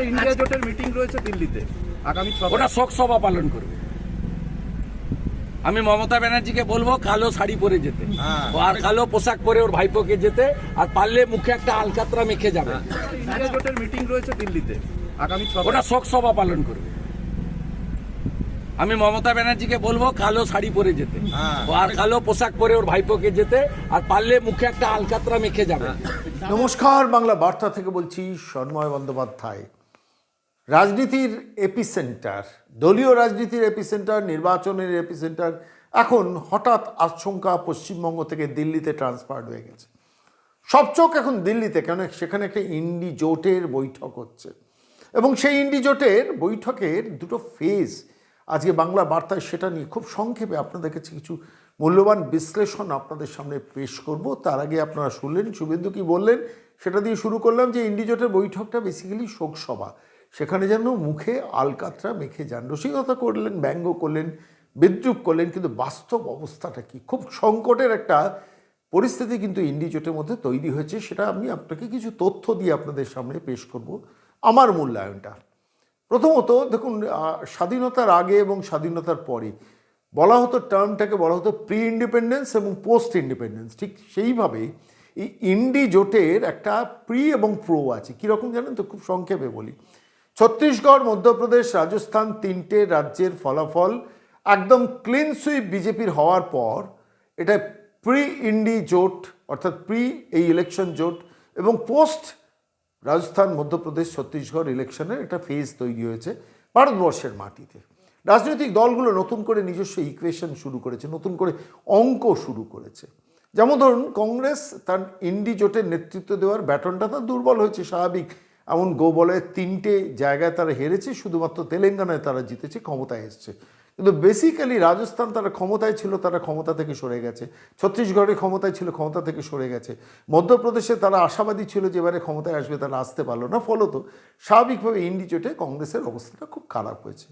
Sir India জোটের meeting রয়েছে দিল্লিতে। আগামী ওটা শোক সভা পালন করবে। আমি মমতা ব্যানার্জিকে বলব কালো শাড়ি পরে যেতে। আর কালো পোশাক পরে ওর ভাইপোকে যেতে আর পারলে মুখে একটা আলকাতরা মেখে যাবে। ইন্ডিয়া জোটের মিটিং রয়েছে দিল্লিতে। আগামী ওটা শোক সভা পালন করবে। আমি মমতা ব্যানার্জিকে বলব কালো শাড়ি পরে যেতে। আর কালো পোশাক পরে ওর ভাইপোকে যেতে আর পারলে মুখে একটা আলকাতরা মেখে যাবে। নমস্কার বাংলা বার্তা থেকে বলছি সন্ময় বন্দ্যোপাধ্যায়। রাজনীতির এপিসেন্টার, দলীয় রাজনীতির এপিসেন্টার, নির্বাচনের এপিসেন্টার, এখন হঠাৎ আশঙ্কা পশ্চিমবঙ্গ থেকে দিল্লিতে ট্রান্সফার হয়ে গেছে। সব চোখ এখন দিল্লিতে কেন সেখানে একটা ইন্ডি জোটের বৈঠক হচ্ছে। এবং সেই ইন্ডি জোটের বৈঠকের দুটো ফেজ আজকে বাংলা বার্তায় সেটা নিয়ে খুব সংক্ষেপে আপনাদের কাছে কিছু মূল্যবান বিশ্লেষণ আপনাদের সামনে পেশ করব। তার আগে আপনারা শুনলেন, শুভেন্দু কি বললেন, সেটা দিয়ে শুরু করলাম যে ইন্ডি জোটের বৈঠকটা বেসিক্যালি শোকসভা। সেখানে যেন মুখে আলকাতরা মেখে যান। রসিকতা করলেন, ব্যঙ্গ করলেন, বিদ্রুপ করলেন, কিন্তু বাস্তব অবস্থাটা কি? খুব সংকটের একটা পরিস্থিতি কিন্তু ইন্ডি জোটের মধ্যে তৈরি হয়েছে, সেটা আমি আপনাকে কিছু তথ্য দিয়ে আপনাদের সামনে পেশ করব আমার মূল্যায়নটা। প্রথমত দেখুন স্বাধীনতার আগে এবং স্বাধীনতার পরে বলা হতো টার্মটাকে বলা হতো প্রি ইন্ডিপেন্ডেন্স এবং পোস্ট ইন্ডিপেন্ডেন্স ঠিক সেইভাবে এই ইন্ডি জোটের একটা প্রি এবং প্রো আছে। কীরকম জানেন তো? খুব সংক্ষেপে বলি। ছত্তিশগড়, মধ্যপ্রদেশ, রাজস্থান তিনটে রাজ্যের ফলাফল একদম ক্লিন সুইপ বিজেপির হওয়ার পর এটা প্রি ইন্ডি জোট, অর্থাৎ প্রি এই ইলেকশন জোট এবং পোস্ট রাজস্থান, মধ্যপ্রদেশ, ছত্তিশগড় ইলেকশনের একটা ফেজ তৈরি হয়েছে ভারতবর্ষের মাটিতে। রাজনৈতিক দলগুলো নতুন করে নিজস্ব ইকুয়েশন শুরু করেছে, নতুন করে অঙ্ক শুরু করেছে। যেমন ধরুন, কংগ্রেস তার ইন্ডি জোটের নেতৃত্ব দেওয়ার ব্যাটনটা তার দুর্বল হয়েছে, স্বাভাবিক। এমন গোবলয়ে তিনটে জায়গায় তারা হেরেছে, শুধুমাত্র তেলেঙ্গানায় তারা জিতেছে, ক্ষমতায় এসছে। কিন্তু বেসিক্যালি রাজস্থান তারা ক্ষমতায় ছিল, তারা ক্ষমতা থেকে সরে গেছে। ছত্তিশগড়ে ক্ষমতায় ছিল, ক্ষমতা থেকে সরে গেছে। মধ্যপ্রদেশে তারা আশাবাদী ছিল যে এবারে ক্ষমতায় আসবে, তারা আসতে পারল না। ফলত স্বাভাবিকভাবে ইন্ডি জোটে কংগ্রেসের অবস্থাটা খুব খারাপ হয়েছে।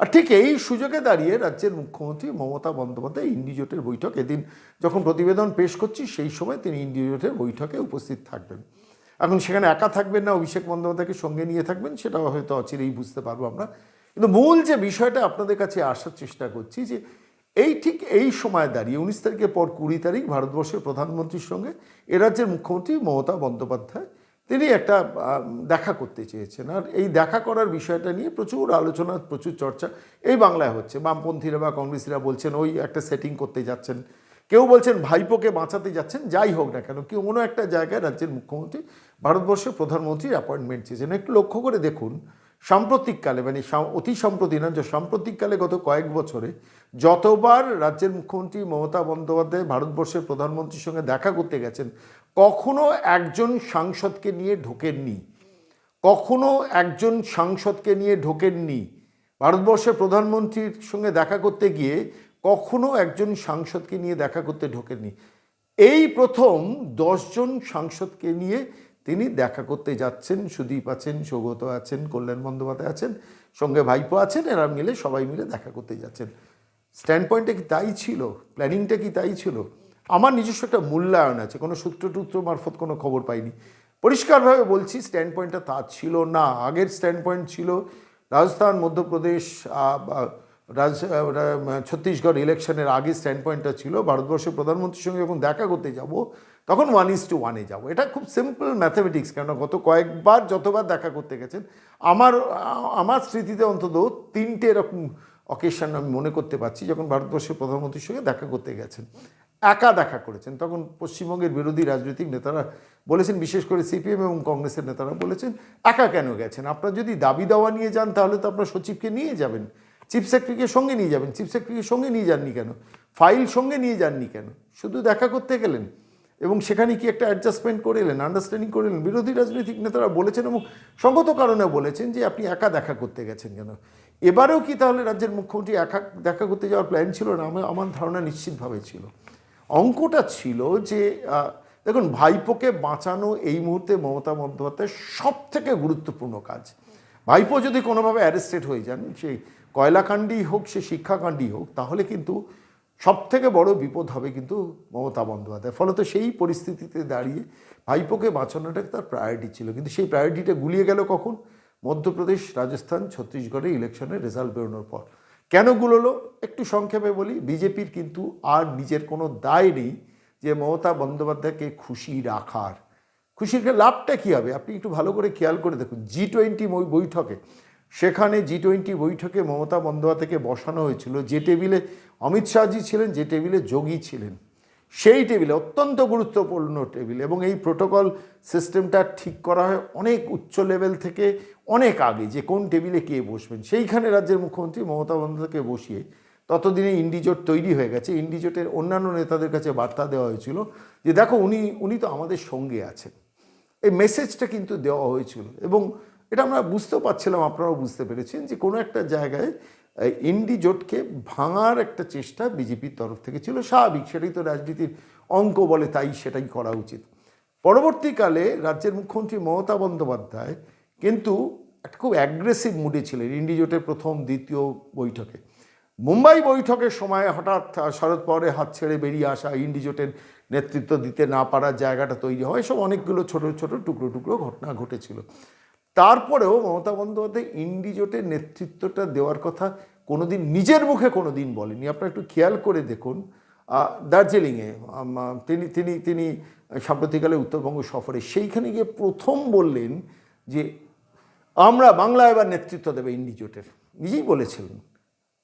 আর ঠিক এই সুযোগে দাঁড়িয়ে রাজ্যের মুখ্যমন্ত্রী মমতা বন্দ্যোপাধ্যায় ইন্ডি জোটের বৈঠক, এদিন যখন প্রতিবেদন পেশ করছি, সেই সময় তিনি ইন্ডি জোটের বৈঠকে উপস্থিত থাকবেন। এখন সেখানে একা থাকবেন না, অভিষেক বন্দ্যোপাধ্যায়কে সঙ্গে নিয়ে থাকবেন, সেটাও হয়তো অচিরেই বুঝতে পারব আমরা। কিন্তু মূল যে বিষয়টা আপনাদের কাছে আসার চেষ্টা করছি যে এই ঠিক এই সময় দাঁড়িয়ে, উনিশ তারিখের পর কুড়ি তারিখ ভারতবর্ষের প্রধানমন্ত্রীর সঙ্গে এ রাজ্যের মুখ্যমন্ত্রী মমতা বন্দ্যোপাধ্যায়, তিনি একটা দেখা করতে চেয়েছেন। আর এই দেখা করার বিষয়টা নিয়ে প্রচুর আলোচনা, প্রচুর চর্চা এই বাংলায় হচ্ছে। বামপন্থীরা বা কংগ্রেসীরা বলছেন, ওই একটা সেটিং করতে যাচ্ছেন। কেউ বলছেন, ভাইপোকে বাঁচাতে যাচ্ছেন, যাই হোক না কেন। কেউ কোনো একটা জায়গায় রাজ্যের মুখ্যমন্ত্রী ভারতবর্ষের প্রধানমন্ত্রীর অ্যাপয়েন্টমেন্ট চেয়েছেন একটু লক্ষ্য করে দেখুন, সাম্প্রতিককালে মানে অতি সম্প্রতি না, যে সাম্প্রতিককালে গত কয়েক বছরে যতবার রাজ্যের মুখ্যমন্ত্রী মমতা বন্দ্যোপাধ্যায় ভারতবর্ষের প্রধানমন্ত্রীর সঙ্গে দেখা করতে গেছেন, কখনো একজন সাংসদকে নিয়ে ঢোকেননি। কখনো একজন সাংসদকে নিয়ে ঢোকেননি। ভারতবর্ষের প্রধানমন্ত্রীর সঙ্গে দেখা করতে গিয়ে কখনো একজন সাংসদকে নিয়ে দেখা করতে ঢোকেননি। এই প্রথম দশজন সাংসদকে নিয়ে তিনি দেখা করতে যাচ্ছেন, সুদীপ আছেন, সৌগত আছেন, কল্যাণ বন্দ্যোপাধ্যায় আছেন, সঙ্গে ভাইপো আছেন, এরা মিলে সবাই মিলে দেখা করতে যাচ্ছেন। স্ট্যান্ড পয়েন্টটা কি তাই ছিল? প্ল্যানিংটা কি তাই ছিল? আমার নিজস্ব একটা মূল্যায়ন আছে, কোনো সূত্র টুত্র মারফত কোনো খবর পাইনি। পরিষ্কারভাবে বলছি স্ট্যান্ড পয়েন্টটা তা ছিল না। আগের স্ট্যান্ড পয়েন্ট ছিল রাজস্থান, মধ্যপ্রদেশ রাজ ছত্তিশগড় ইলেকশনের আগে স্ট্যান্ড পয়েন্টটা ছিল। ভারতবর্ষের প্রধানমন্ত্রীর সঙ্গে যখন দেখা করতে যাব তখন ওয়ান ইস টু ওয়ানে যাব। এটা খুব সিম্পল ম্যাথামেটিক্স কেন গত কয়েকবার যতবার দেখা করতে গেছেন, আমার আমার স্মৃতিতে অন্তত তিনটে এরকম অকেশন আমি মনে করতে পারছি যখন ভারতবর্ষের প্রধানমন্ত্রীর সঙ্গে দেখা করতে গেছেন। একা দেখা করেছেন। তখন পশ্চিমবঙ্গের বিরোধী রাজনৈতিক নেতারা বলেছেন, বিশেষ করে সিপিএম এবং কংগ্রেসের নেতারা বলেছেন, একা কেন গেছেন? আপনার যদি দাবি দাওয়া নিয়ে যান, তাহলে তো আপনার সচিবকে নিয়ে যাবেন। চিফ সেক্রেটারিকে সঙ্গে নিয়ে যাবেন। চিফ সেক্রেটারিকে সঙ্গে নিয়ে যাননি কেন? ফাইল সঙ্গে নিয়ে যাননি কেন? শুধু দেখা করতে গেলেন? এবং সেখানে কি একটা অ্যাডজাস্টমেন্ট করে এলেন আন্ডারস্ট্যান্ডিং করে এলেন? বিরোধী রাজনৈতিক নেতারা বলেছেন এবং সঙ্গত কারণে বলেছেন যে আপনি একা দেখা করতে গেছেন কেন? এবারেও কি তাহলে রাজ্যের মুখ্যমন্ত্রী একা দেখা করতে যাওয়ার প্ল্যান ছিল না? আমার আমার ধারণা নিশ্চিতভাবে ছিল। অঙ্কটা ছিল যে দেখুন, ভাইপোকে বাঁচানো এই মুহূর্তে মমতা বন্দ্যোপাধ্যায়ের সব থেকে গুরুত্বপূর্ণ কাজ। ভাইপো যদি কোনোভাবে অ্যারেস্টেড হয়ে যান সেই কয়লাকাণ্ডই হোক, সে শিক্ষাকাণ্ডই হোক, তাহলে কিন্তু সব থেকে বড় বিপদ হবে কিন্তু মমতা বন্দ্যোপাধ্যায়। ফলত সেই পরিস্থিতিতে দাঁড়িয়ে ভাইপোকে বাঁচানোটা তার প্রায়োরিটি ছিল। কিন্তু সেই প্রায়োরিটিটা গুলিয়ে গেল কখন? মধ্যপ্রদেশ, রাজস্থান, ছত্তিশগড়ে ইলেকশনের রেজাল্ট বেরোনোর পর। কেন গুলোলো? একটু সংক্ষেপে বলি, বিজেপির কিন্তু আর নিজের কোনো দায় নেই যে মমতা বন্দ্যোপাধ্যায়কে খুশি রাখার। খুশির লাভটা কী হবে? আপনি একটু ভালো করে খেয়াল করে দেখুন। জি টোয়েন্টি বৈঠকে সেখানে জি টোয়েন্টি বৈঠকে মমতা বন্দ্যোপাধ্যায়কে বসানো হয়েছিল। যে টেবিলে অমিত শাহজি ছিলেন, যে টেবিলে যোগী ছিলেন। সেই টেবিলে, অত্যন্ত গুরুত্বপূর্ণ টেবিল এবং এই প্রোটোকল সিস্টেমটা ঠিক করা হয় অনেক উচ্চ লেভেল থেকে অনেক আগে যে কোন টেবিলে কে বসবেন। সেইখানে রাজ্যের মুখ্যমন্ত্রী মমতা বন্দ্যোপাধ্যায়কে বসিয়ে ততদিনে ইন্ডিজোট তৈরি হয়ে গেছে। ইন্ডিজোটের অন্যান্য নেতাদের কাছে বার্তা দেওয়া হয়েছিল যে দেখো, উনি উনি তো আমাদের সঙ্গে আছেন। এই মেসেজটা কিন্তু দেওয়া হয়েছিল এবং এটা আমরা বুঝতেও পারছিলাম, আপনারাও বুঝতে পেরেছেন যে কোনো একটা জায়গায় ইন্ডি জোটকে ভাঙার একটা চেষ্টা বিজেপির তরফ থেকে ছিল। স্বাভাবিক, সেটাই তো রাজনীতির অঙ্ক বলে, তাই সেটাই করা উচিত। পরবর্তীকালে রাজ্যের মুখ্যমন্ত্রী মমতা বন্দ্যোপাধ্যায় কিন্তু একটা খুব অ্যাগ্রেসিভ মুডে ছিলেন ইন্ডি জোটের প্রথম, দ্বিতীয় বৈঠকে। মুম্বাই বৈঠকের সময় হঠাৎ শরদ পাওয়ারের হাত ছেড়ে বেরিয়ে আসা ইন্ডিজোটের নেতৃত্ব দিতে না পারার জায়গাটা তৈরি হয়। এসব অনেকগুলো ছোট ছোট, টুকরো টুকরো ঘটনা ঘটেছিল। তারপরেও মমতা বন্দ্যোপাধ্যায় ইন্ডিজোটের নেতৃত্বটা দেওয়ার কথা কোনোদিন নিজের মুখে কোনো দিন বলেনি আপনারা একটু খেয়াল করে দেখুন দার্জিলিংয়ে তিনি তিনি তিনি সাম্প্রতিককালে উত্তরবঙ্গ সফরে সেইখানে গিয়ে প্রথম বললেন যে, আমরা বাংলা এবার নেতৃত্ব দেবে ইন্ডিজোটের নিজেই বলেছিলেন।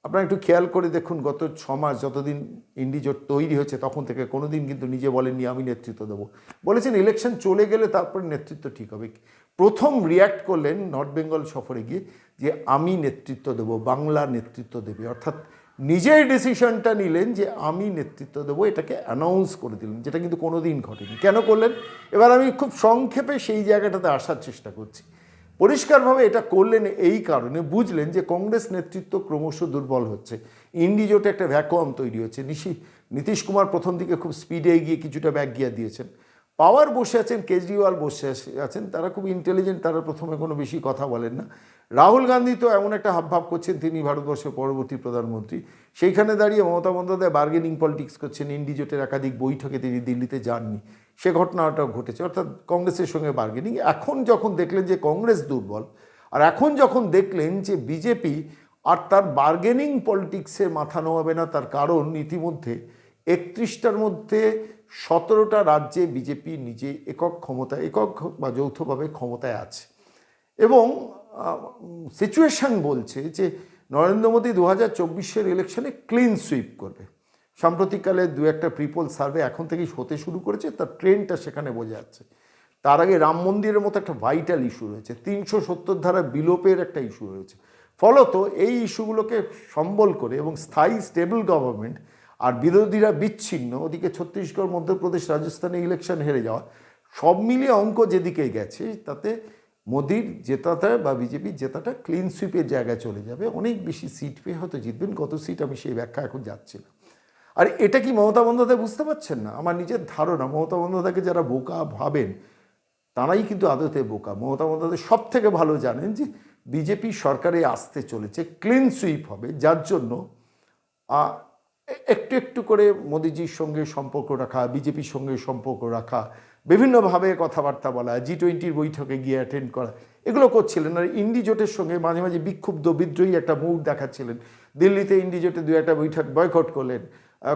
আপনারা একটু খেয়াল করে দেখুন, গত ছ মাস যতদিন ইন্ডিজোট তৈরি হয়েছে, তখন থেকে কোনো দিন কিন্তু নিজে বলেননি, আমি নেতৃত্ব দেবো। বলেছেন, ইলেকশন চলে গেলে তারপরে নেতৃত্ব ঠিক হবে। প্রথম রিয়্যাক্ট করলেন নর্থ বেঙ্গল সফরে গিয়ে যে, আমি নেতৃত্ব দেবো, বাংলা নেতৃত্ব দেবে। অর্থাৎ নিজেই ডিসিশনটা নিলেন যে, আমি নেতৃত্ব দেবো। এটাকে অ্যানাউন্স করে দিলেন, যেটা কিন্তু কোনো দিন ঘটেনি। কেন করলেন? এবার আমি খুব সংক্ষেপে সেই জায়গাটাতে আসার চেষ্টা করছি। পরিষ্কারভাবে এটা করলেন এই কারণে বুঝলেন যে কংগ্রেস নেতৃত্ব ক্রমশ দুর্বল হচ্ছে। ইন্ডিজোটে একটা ভ্যাকুয়াম তৈরি হচ্ছে। নিশি, নীতিশ কুমার প্রথম দিকে খুব স্পিডে গিয়ে কিছুটা ব্যাক গিয়া দিয়েছেন। পাওয়ার বসে আছেন, কেজরিওয়াল বসে আছেন, তারা খুব ইন্টেলিজেন্ট তারা প্রথমে কোনো বেশি কথা বলেন না। রাহুল গান্ধী তো এমন একটা হাবভাব করছেন, তিনি ভারতবর্ষের পরবর্তী প্রধানমন্ত্রী। সেইখানে দাঁড়িয়ে মমতা বন্দ্যোপাধ্যায় বার্গেনিং পলিটিক্স করছেন, ইন্ডিজোটের একাধিক বৈঠকে তিনি দিল্লিতে যাননি। সে ঘটনাটাও ঘটেছে, অর্থাৎ কংগ্রেসের সঙ্গে বার্গেনিং এখন যখন দেখলেন যে কংগ্রেস দুর্বল, আর এখন যখন দেখলেন যে বিজেপি আর তার বার্গেনিং পলিটিক্সে মাথা নোয়াবে না, তার কারণ ইতিমধ্যে একত্রিশটার মধ্যে সতেরোটা রাজ্যে বিজেপি নিজে একক ক্ষমতা একক বা যৌথভাবে ক্ষমতায় আছে। এবং সিচুয়েশন বলছে যে নরেন্দ্র মোদী দু হাজার চব্বিশের ইলেকশনে ক্লিন সুইপ করবে। সাম্প্রতিককালে দু একটা প্রিপোল সার্ভে এখন থেকেই হতে শুরু করেছে, তার ট্রেনটা সেখানে বোঝা যাচ্ছে। তার আগে রাম মন্দিরের মতো একটা ভাইটাল ইস্যু রয়েছে, তিনশো সত্তর ধারা বিলোপের একটা ইস্যু রয়েছে। ফলত এই ইস্যুগুলোকে সম্বল করে এবং স্থায়ী স্টেবল গভর্নমেন্ট আর বিরোধীরা বিচ্ছিন্ন, ওদিকে ছত্তিশগড়, মধ্যপ্রদেশ, রাজস্থানে ইলেকশন হেরে যাওয়া, সব মিলিয়ে অঙ্ক যেদিকে গেছে, তাতে মোদির জেতাটা বা বিজেপির জেতাটা ক্লিন সুইপের জায়গায় চলে যাবে। অনেক বেশি সিট পেয়ে হয়তো জিতবেন কত সিট আমি সেই ব্যাখ্যা এখন যাচ্ছি না আর এটা কি মমতা বন্দ্যোপাধ্যায় বুঝতে পারছেন না? আমার নিজের ধারণা, মমতা বন্দ্যোপাধ্যায়কে যারা বোকা ভাবেন, তারাই কিন্তু আদতে বোকা। মমতা বন্দ্যোপাধ্যায় সব থেকে ভালো জানেন যে বিজেপি সরকারে আসতে চলেছে ক্লিন সুইপ হবে, যার জন্য একটু একটু করে মোদিজির সঙ্গে সম্পর্ক রাখা, বিজেপির সঙ্গে সম্পর্ক রাখা বিভিন্নভাবে কথাবার্তা বলা জি টোয়েন্টির বৈঠকে গিয়ে অ্যাটেন্ড করা, এগুলো করছিলেন। আর ইন্ডি জোটের সঙ্গে মাঝে মাঝে বিক্ষুব্ধ বিদ্রোহী একটা মুখ দেখাচ্ছিলেন। দিল্লিতে ইন্ডি জোটে দু একটা বৈঠক বয়কট করলেন।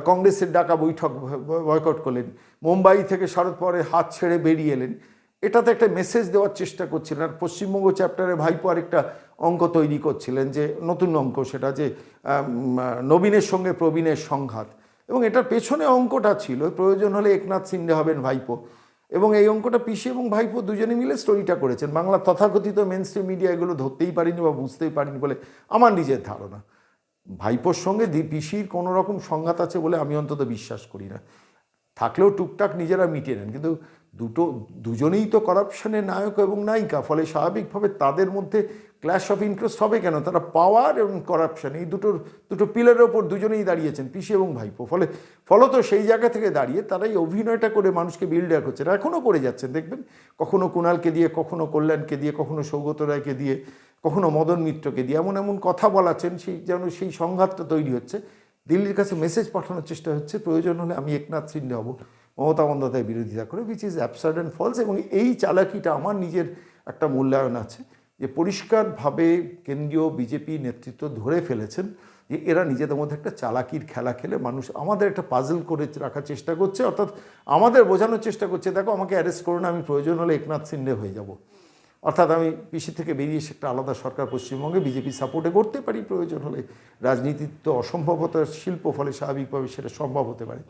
কংগ্রেসের ডাকা বৈঠক বয়কট করলেন। মুম্বাই থেকে শরদ পরে হাত ছেড়ে বেরিয়ে এলেন। এটাতে একটা মেসেজ দেওয়ার চেষ্টা করছিলেন। আর পশ্চিমবঙ্গ চ্যাপ্টারে ভাইপো আরেকটা অঙ্ক তৈরি করছিলেন যে, নতুন অঙ্ক সেটা যে নবীনের সঙ্গে প্রবীণের সংঘাত। এবং এটার পেছনে অঙ্কটা ছিল। প্রয়োজন হলে একনাথ সিন্ডে হবেন ভাইপো। এবং এই অঙ্কটা পিসি এবং ভাইপো দুজনে মিলে স্টোরিটা করেছেন। বাংলা তথাকথিত মেন স্ট্রিম মিডিয়া এগুলো ধরতেই পারিনি বা বুঝতেই পারিনি বলে আমার নিজের ধারণা। ভাইপোর সঙ্গে দি পিসির কোনো রকম সংঘাত আছে বলে আমি অন্তত বিশ্বাস করি না। থাকলেও টুকটাক নিজেরা মিটিয়ে নেন। কিন্তু দুটো দুজনেই তো করাপশনের নায়ক এবং নায়িকা, ফলে স্বাভাবিকভাবে তাদের মধ্যে ক্ল্যাশ অফ ইন্টারেস্ট হবে কেন? তারা পাওয়ার এবং করাপশন এই দুটোর, দুটো পিলারের ওপর দুজনেই দাঁড়িয়েছেন, পিসি এবং ভাইপো। ফলে, ফলত সেই জায়গা থেকে দাঁড়িয়ে তারাই অভিনয়টা করে মানুষকে বিল্ড আপ করছেন এখনও করে যাচ্ছেন, দেখবেন? কখনো কুণালকে দিয়ে, কখনো কল্যাণকে দিয়ে, কখনো সৌগত রায়কে দিয়ে, কখনো মদন মিত্রকে দিয়ে, এমন এমন কথা বলাচ্ছেন, সেই যেন, সেই সংঘাতটা তৈরি হচ্ছে। দিল্লির কাছে মেসেজ পাঠানোর চেষ্টা হচ্ছে, প্রয়োজন হলে আমি একনাথ সিন্ডে হব। মমতা বন্দ্যোপাধ্যায় বিরোধিতা করে which is absurd and false এবং এই চালাকিটা আমার নিজের একটা মূল্যায়ন আছে। যে পরিষ্কারভাবে কেন্দ্রীয় বিজেপি নেতৃত্ব ধরে ফেলেছেন যে এরা নিজেদের মধ্যে একটা চালাকির খেলা খেলে মানুষ আমাদের একটা পাজল করে রাখার চেষ্টা করছে, অর্থাৎ আমাদের বোঝানোর চেষ্টা করছে, দেখো আমাকে অ্যারেস্ট করো না, আমি প্রয়োজন হলে একনাথ সিন্ডে হয়ে যাব। অর্থাৎ আমি পিসি থেকে বেরিয়ে এসে একটা আলাদা সরকার পশ্চিমবঙ্গে বিজেপি সাপোর্টে করতে পারি, প্রয়োজন হলে রাজনীতির তো অসম্ভবতার শিল্প ফলে স্বাভাবিকভাবে সেটা সম্ভব হতে পারে।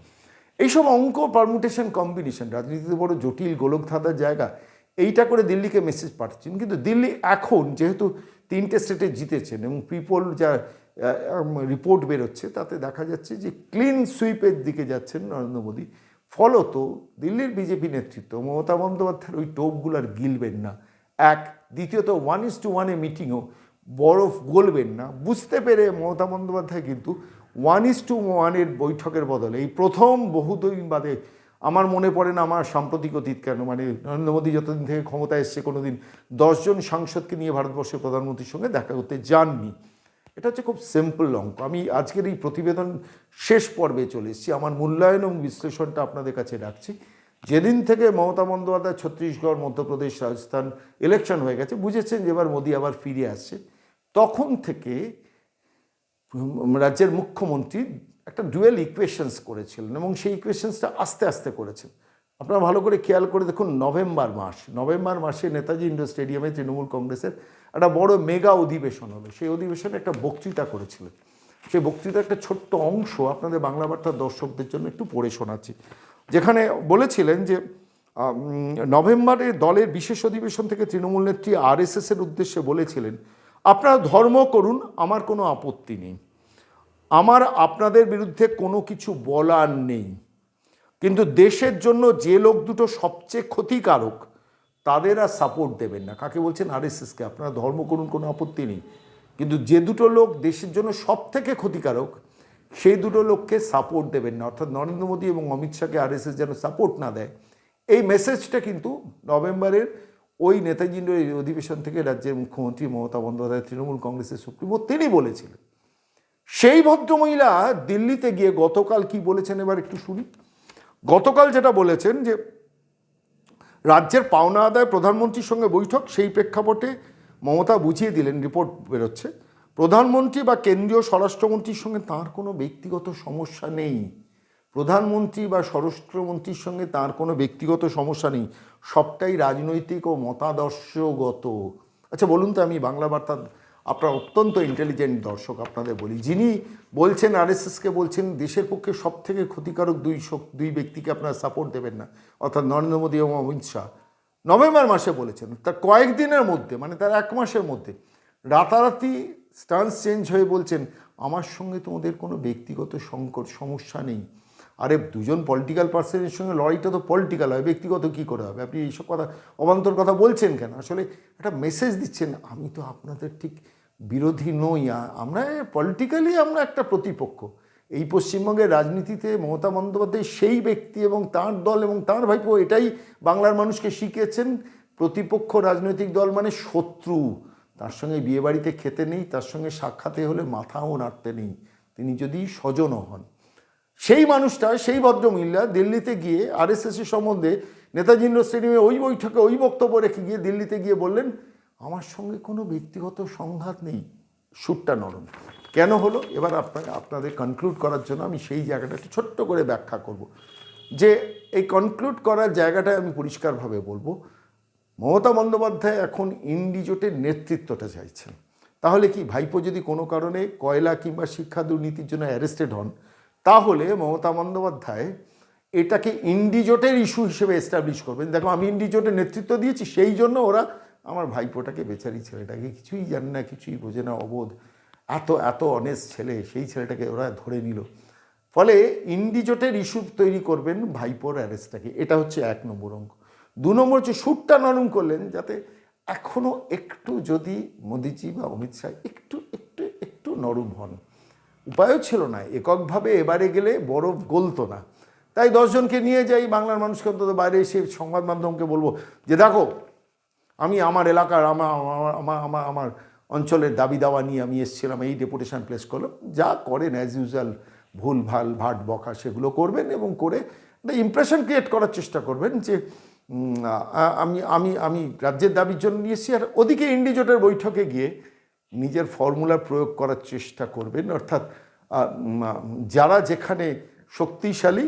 এইসব অঙ্ক পারমুটেশন কম্বিনেশন রাজনীতিতে বড় জটিল গোলক ধাঁধার জায়গা এইটা করে দিল্লিকে মেসেজ পাঠাচ্ছেন। কিন্তু দিল্লি এখন যেহেতু তিনটে স্টেটে জিতেছেন এবং পিপল যা রিপোর্ট বেরোচ্ছে, তাতে দেখা যাচ্ছে যে ক্লিন সুইপের দিকে যাচ্ছেন নরেন্দ্র মোদী। ফলত দিল্লির বিজেপি নেতৃত্ব মমতা বন্দ্যোপাধ্যায়ের ওই টোপগুলো আর গিলবেন না। এক, দ্বিতীয়ত ওয়ান ইস টু ওয়ানে মিটিংও বরফ গলবেন না। বুঝতে পেরে মমতা বন্দ্যোপাধ্যায় কিন্তু ওয়ান ইস টু ওয়ানের বৈঠকের বদলে এই প্রথম বহুদিন বাদে আমার মনে পড়ে না, আমার সাম্প্রতিক অতীত কেন? মানে নরেন্দ্র মোদী যতদিন থেকে ক্ষমতায় এসছে কোনো দিন দশজন সাংসদকে নিয়ে ভারতবর্ষের প্রধানমন্ত্রীর সঙ্গে দেখা করতে যাননি। এটা হচ্ছে খুব সিম্পল অঙ্ক। আমি আজকের এই প্রতিবেদন শেষ পর্বে চলে এসেছি। আমার মূল্যায়ন এবং বিশ্লেষণটা আপনাদের কাছে রাখছি। যেদিন থেকে মমতা বন্দ্যোপাধ্যায় ছত্তিশগড়, মধ্যপ্রদেশ, রাজস্থান ইলেকশন হয়ে গেছে, বুঝেছেন যে এবার মোদী আবার ফিরে আসছে তখন থেকে রাজ্যের মুখ্যমন্ত্রী একটা ডুয়েল ইকুয়েশনস করেছিলেন এবং সেই ইকুয়েশনসটা আস্তে আস্তে করেছেন। আপনারা ভালো করে খেয়াল করে দেখুন, নভেম্বর মাস, নভেম্বর মাসে নেতাজি ইন্ডোর স্টেডিয়ামে তৃণমূল কংগ্রেসের একটা বড় মেগা অধিবেশন হবে। সেই অধিবেশনে একটা বক্তৃতা করেছিলেন। সেই বক্তৃতার একটা ছোট্ট অংশ আপনাদের বাংলা বার্তার দর্শকদের জন্য একটু পড়ে শোনাচ্ছি। যেখানে বলেছিলেন যে নভেম্বরে দলের বিশেষ অধিবেশন থেকে তৃণমূল নেত্রী আরএসএসের উদ্দেশ্যে বলেছিলেন, আপনারা ধর্ম করুন, আমার কোনো আপত্তি নেই। আমার আপনাদের বিরুদ্ধে কোনো কিছু বলার নেই। কিন্তু দেশের জন্য যে লোক দুটো সবচেয়ে ক্ষতিকারক, তাদের আর সাপোর্ট দেবেন না। কাকে বলছেন? আরএসএসকে। আপনারা ধর্ম করুন, কোনো আপত্তি নেই। কিন্তু যে দুটো লোক দেশের জন্য সব থেকে ক্ষতিকারক, সেই দুটো লোককে সাপোর্ট দেবেন না। অর্থাৎ নরেন্দ্র মোদী এবং অমিত শাহকে আরএসএস যেন সাপোর্ট না দেয়। এই মেসেজটা কিন্তু নভেম্বরের ওই নেতাজির অধিবেশন থেকে রাজ্যের মুখ্যমন্ত্রী মমতা বন্দ্যোপাধ্যায়, তৃণমূল কংগ্রেসের সুপ্রিমো, তিনি বলেছিলেন। সেই ভদ্রমহিলা দিল্লিতে গিয়ে গতকাল কি বলেছেন এবার একটু শুনি? গতকাল যেটা বলেছেন যে, রাজ্যের পাওনা আদায় প্রধানমন্ত্রীর সঙ্গে বৈঠক, সেই প্রেক্ষাপটে মমতা বুঝিয়ে দিলেন, রিপোর্ট বেরোচ্ছে। প্রধানমন্ত্রী বা কেন্দ্রীয় স্বরাষ্ট্রমন্ত্রীর সঙ্গে তার কোনো ব্যক্তিগত সমস্যা নেই। প্রধানমন্ত্রী বা স্বরাষ্ট্রমন্ত্রীর সঙ্গে তার কোনো ব্যক্তিগত সমস্যা নেই। সবটাই রাজনৈতিক ও মতাদর্শগত। আচ্ছা বলুন তো আমি বাংলা বার্তা আপনার অত্যন্ত ইন্টেলিজেন্ট দর্শক আপনাদের বলি। যিনি বলছেন আরএসএসকে বলছেন, দেশের পক্ষে সব থেকে ক্ষতিকারক দুই দুই ব্যক্তিকে আপনারা সাপোর্ট দেবেন না। অর্থাৎ নরেন্দ্র মোদী এবং অমিত শাহ। নভেম্বর মাসে বলেছেন, তার কয়েকদিনের মধ্যে মানে তার এক মাসের মধ্যে, রাতারাতি স্টান্স চেঞ্জ হয়ে বলছেন, আমার সঙ্গে তোমাদের কোনো ব্যক্তিগত সংকট, সমস্যা নেই। আরে, দুজন পলিটিক্যাল পার্সনের সঙ্গে লড়াইটা তো পলিটিক্যাল হয়। ব্যক্তিগত কী করে হবে? আপনি এইসব কথা, অবান্তর কথা বলছেন কেন? আসলে একটা মেসেজ দিচ্ছেন। আমি তো আপনাদের ঠিক বিরোধী নই আমরা পলিটিক্যালি আমরা একটা প্রতিপক্ষ। এই পশ্চিমবঙ্গের রাজনীতিতে মমতা বন্দ্যোপাধ্যায় সেই ব্যক্তি এবং তার দল এবং তার ভাইপো, এটাই বাংলার মানুষকে শিখিয়েছেন। প্রতিপক্ষ রাজনৈতিক দল মানে শত্রু। তার সঙ্গে বিয়েবাড়িতে খেতে নেই, তার সঙ্গে সাক্ষাতে হলে মাথাও নাড়তে নেই। তিনি যদি স্বজনও হন। সেই মানুষটা, সেই ভদ্রমহিলা দিল্লিতে গিয়ে আরএসএসের সম্বন্ধে নেতাজি ইন্ডোর স্টেডিয়ামে ওই বৈঠকে ওই বক্তব্য রেখে গিয়ে দিল্লিতে গিয়ে বললেন আমার সঙ্গে কোনো ব্যক্তিগত সংঘাত নেই, সুরটা নরম। কেন হলো? এবার আপনাকে, আপনাদের কনক্লুড করার জন্য আমি সেই জায়গাটা একটু ছোট্ট করে ব্যাখ্যা করব। যে এই কনক্লুড করার জায়গাটায় আমি পরিষ্কারভাবে বলব, মমতা বন্দ্যোপাধ্যায় এখন ইন্ডিজোটের নেতৃত্বটা চাইছেন। তাহলে কি ভাইপো যদি কোনো কারণে কয়লা কিংবা শিক্ষা দুর্নীতির জন্য অ্যারেস্টেড হন, তাহলে মমতা বন্দ্যোপাধ্যায় এটাকে ইন্ডিজোটের ইস্যু হিসেবে এস্টাবলিশ করবেন। দেখো, আমি ইন্ডিজোটের নেতৃত্ব দিয়েছি, সেই জন্য ওরা আমার ভাইপোটাকে বেচারি ছেলেটাকে কিছুই জানে না, কিছুই বোঝে না, অবোধ। এত এত অনেস্ট ছেলে, সেই ছেলেটাকে ওরা ধরে নিল। ফলে ইন্ডিজোটের ইস্যু তৈরি করবেন ভাইপোর অ্যারেস্টটাকে। এটা হচ্ছে এক নম্বর অঙ্ক। দু নম্বর হচ্ছে সুরটা নরম করলেন যাতে এখনও একটু যদি মোদিজি বা অমিত শাহ একটু একটু একটু নরম হন। উপায়ও ছিল না। এককভাবে এবারে গেলে বরফ গলতো না। তাই দশজনকে নিয়ে যাই, বাংলার মানুষকে অন্তত বাইরে এসে সংবাদ মাধ্যমকে বলব যে, দেখো আমি আমার এলাকার, আমার আমার আমার আমার অঞ্চলের দাবি দাওয়া নিয়ে আমি এসেছিলাম, এই ডেপুটেশন প্লেস করলাম। যা করেন অ্যাজ ইউজুয়াল ভুল, ভালো, ভাট, বকা, সেগুলো করবেন এবং করে একটা ইমপ্রেশন ক্রিয়েট করার চেষ্টা করবেন যে আমি আমি আমি রাজ্যের দাবির জন্য নিয়ে এসেছি আর ওদিকে ইন্ডিজোটের বৈঠকে গিয়ে নিজের ফর্মুলা প্রয়োগ করার চেষ্টা করবেন। অর্থাৎ যারা যেখানে শক্তিশালী,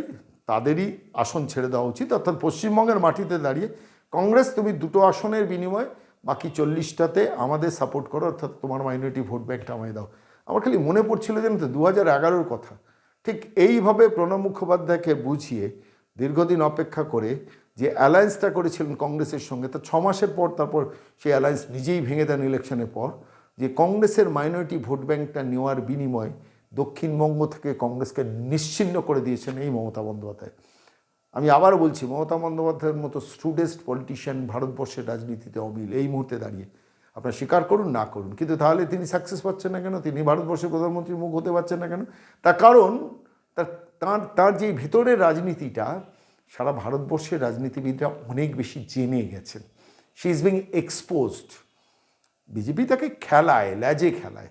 তাদেরই আসন ছেড়ে দেওয়া উচিত। অর্থাৎ পশ্চিমবঙ্গের মাটিতে দাঁড়িয়ে কংগ্রেস, তুমি দুটো আসনের বিনিময়ে, বাকি চল্লিশটাতে আমাদের সাপোর্ট করো, অর্থাৎ তোমার মাইনরিটি ভোট ব্যাংকটা আমায় দাও। আমার খালি মনে পড়ছিল যেন তো দু হাজার এগারোর কথা। ঠিক এইভাবে প্রণব মুখোপাধ্যায়কে বুঝিয়ে দীর্ঘদিন অপেক্ষা করে যে অ্যালায়েন্সটা করেছিলেন কংগ্রেসের সঙ্গে, তা ছ মাসের পর তারপর সেই অ্যালায়েন্স নিজেই ভেঙে দেন ইলেকশনের পর, যে কংগ্রেসের মাইনরিটি ভোট ব্যাংকটা নেওয়ার বিনিময়ে দক্ষিণবঙ্গ থেকে কংগ্রেসকে নিশ্চিহ্ন করে দিয়েছেন এই মমতা বন্দ্যোপাধ্যায়। আমি আবার বলছি, মমতা বন্দ্যোপাধ্যায়ের মতো স্টুডেস্ট পলিটিশিয়ান ভারতবর্ষের রাজনীতিতে অমিল এই মুহূর্তে দাঁড়িয়ে। আপনারা স্বীকার করুন, না করুন। কিন্তু তাহলে তিনি সাকসেস পাচ্ছেন না কেন? তিনি ভারতবর্ষের প্রধানমন্ত্রীর মুখ হতে পারছেন না কেন? তার কারণ, তার তার তার যে ভিতরের রাজনীতিটা, সারা ভারতবর্ষের রাজনীতিবিদরা অনেক বেশি জেনে গেছেন। She is being exposed BJP তাকে খেলায়, ল্যাজে খেলায়।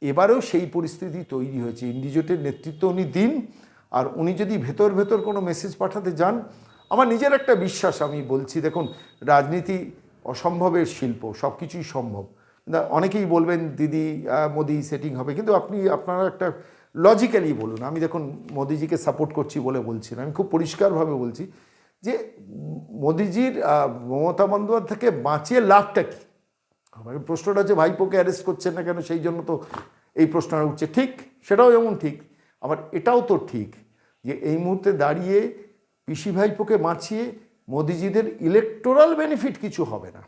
এবারেও সেই পরিস্থিতি তৈরি হয়েছে। ইন্ডিজোটের নেতৃত্ব উনি দিন। আর উনি যদি ভেতর ভেতর কোনো মেসেজ পাঠাতে যান, আমার নিজের একটা বিশ্বাস, আমি বলছি, দেখুন, রাজনীতি অসম্ভবের শিল্প সব কিছুই সম্ভব অনেকেই বলবেন, দিদি মোদি সেটিং হবে। কিন্তু আপনি, আপনারা একটা লজিক্যালি বলুন। আমি দেখুন, মোদিজিকে সাপোর্ট করছি বলে বলছি না। আমি খুব পরিষ্কারভাবে বলছি যে, মোদিজির মমতা বন্দ্যোপাধ্যায় থেকে বাঁচিয়ে লাভটা কী? আমার প্রশ্নটা হচ্ছে ভাইপোকে অ্যারেস্ট করছেন না কেন, সেই জন্য তো এই প্রশ্নটা উঠছে। ঠিক, সেটাও যেমন ঠিক, আবার এটাও তো ঠিক যে এই মুহূর্তে দাঁড়িয়ে পিসি ভাইপোকে বাঁচিয়ে মোদিজিদের ইলেকটোরাল বেনিফিট কিছু হবে না।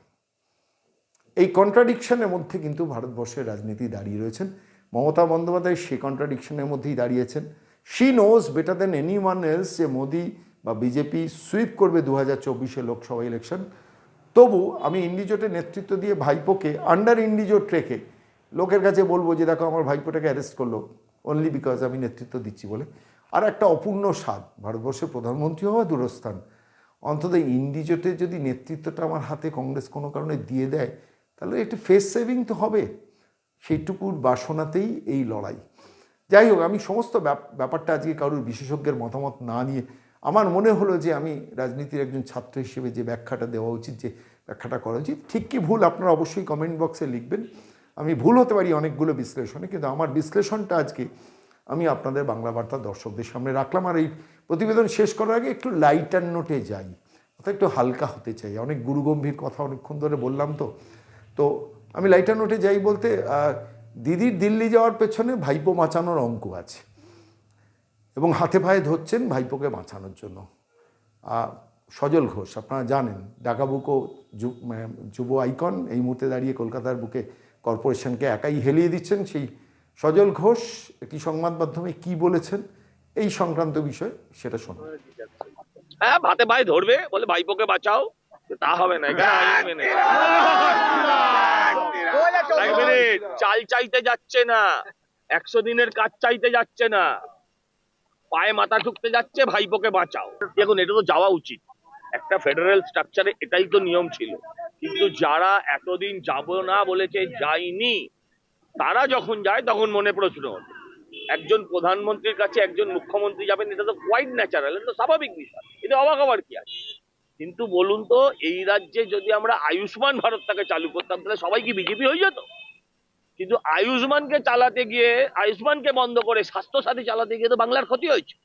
এই কন্ট্রাডিকশনের মধ্যে কিন্তু ভারতবর্ষের রাজনীতি দাঁড়িয়ে রয়েছেন। মমতা বন্দ্যোপাধ্যায় সেই কন্ট্রাডিকশনের মধ্যেই দাঁড়িয়েছেন। She knows better than anyone else যে মোদি বা বিজেপি সুইপ করবে দু হাজার চব্বিশে লোকসভা ইলেকশন তবু আমি ইন্ডিজোটের নেতৃত্ব দিয়ে ভাইপোকে আন্ডার ইন্ডিজোট রেখে লোকের কাছে বলব যে দেখো আমার ভাইপোটাকে অ্যারেস্ট করল অনলি বিকজ আমি নেতৃত্ব দিচ্ছি বলে। আর একটা অপূর্ণ স্বাদ। ভারতবর্ষের প্রধানমন্ত্রী হওয়া দূরস্থান। অন্তত ইন্ডিজোটে যদি নেতৃত্বটা আমার হাতে কংগ্রেস কোনো কারণে দিয়ে দেয়, তাহলে একটু ফেস সেভিং তো হবে। সেইটুকুর বাসনাতেই এই লড়াই। যাই হোক, আমি সমস্ত ব্যাপ- ব্যাপারটা আজকে কারোর বিশেষজ্ঞের মতামত না নিয়ে, আমার মনে হলো যে আমি রাজনীতির একজন ছাত্র হিসেবে যে ব্যাখ্যাটা দেওয়া উচিত, যে ব্যাখ্যাটা করা উচিত, ঠিক কি ভুল আপনারা অবশ্যই কমেন্ট বক্সে লিখবেন। আমি ভুল হতে পারি অনেকগুলো বিশ্লেষণে, কিন্তু আমার বিশ্লেষণটা আজকে আমি আপনাদের বাংলা বার্তা দর্শকদের সামনে রাখলাম। আর এই প্রতিবেদন শেষ করার আগে একটু লাইটার নোটে যাই। অর্থাৎ একটু হালকা হতে চাই। অনেক গুরুগম্ভীর কথা অনেকক্ষণ ধরে বললাম তো। তো আমি লাইটার নোটে যাই বলতে দিদির দিল্লি যাওয়ার পেছনে ভাইপো বাঁচানোর অঙ্ক আছে। এবং হাতে পায়ে ধরছেন ভাইপোকে বাঁচানোর জন্য। সজল ঘোষ, আপনারা জানেন ডাকাবুকো মানে যুব আইকন এই মুহূর্তে দাঁড়িয়ে কলকাতার বুকে কর্পোরেশনকে একাই হেলিয়ে দিচ্ছেন। সেই সজল ঘোষ একটি সংবাদ মাধ্যমে কি বলেছেন? এই সংক্রান্ত বিষয় সেটা শোনো। হ্যাঁ ভাতে ভাই ধরবে, বলে ভাইপোকে বাঁচাও। তা হবে না চাল চাইতে যাচ্ছে না, একশো দিনের কাজ চাইতে যাচ্ছে না। পায়ে মাথা ঠুকতে যাচ্ছে, ভাইপোকে বাঁচাও। দেখুন, এটা তো যাওয়া উচিত। একটা ফেডারেল স্ট্রাকচারে এটাই তো নিয়ম ছিল। কিন্তু যারা এতদিন যাব না বলেছে যায়নি তারা যখন যায়, তখন মনে প্রশ্ন একজন প্রধানমন্ত্রীর কাছে একজন মুখ্যমন্ত্রী যাবেন, এটা তো কোয়াইট ন্যাচারাল এটা তো স্বাভাবিক বিষয়। এটা অবাক হবার কি আছে? কিন্তু বলুন তো, এই রাজ্যে যদি আমরা আয়ুষ্মান ভারতটাকে চালু করতাম, তাহলে সবাই কি বিজেপি হয়ে যেত? কিন্তু আয়ুষ্মানকে চালাতে গিয়ে, আয়ুষ্মানকে বন্ধ করে স্বাস্থ্যসাথী চালাতে গিয়ে তো বাংলার ক্ষতি হয়েছে।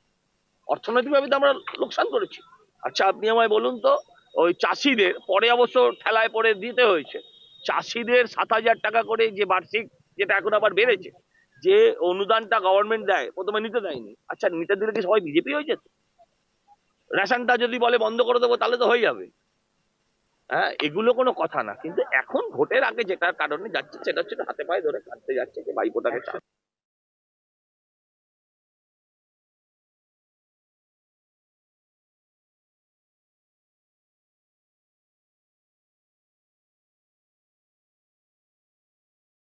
অর্থনৈতিকভাবে তো আমরা লোকসান করেছি। আচ্ছা আপনি আমায় বলুন তো, ওই চাষিদের, পরে অবশ্য ঠেলায় পরে দিতে হয়েছে, চাষিদের সাত হাজার টাকা করে যে বার্ষিক যেটা এখন আবার বেড়েছে যে অনুদানটা গভর্নমেন্ট দেয় প্রথমে নিতে দেয়নি। আচ্ছা নিতে দিলে কি সবাই বিজেপি হয়ে যেত? রেশনটা যদি বলে বন্ধ করে দেবো তাহলে তো হয়ে যাবে। হ্যাঁ এগুলো কোনো কথা না। কিন্তু এখন ভোটের আগে যেটার কারণে যাচ্ছে সেটা হচ্ছে হাতে পায়ে ধরে কাঁদতে যাচ্ছে যে ভাইপোটাকে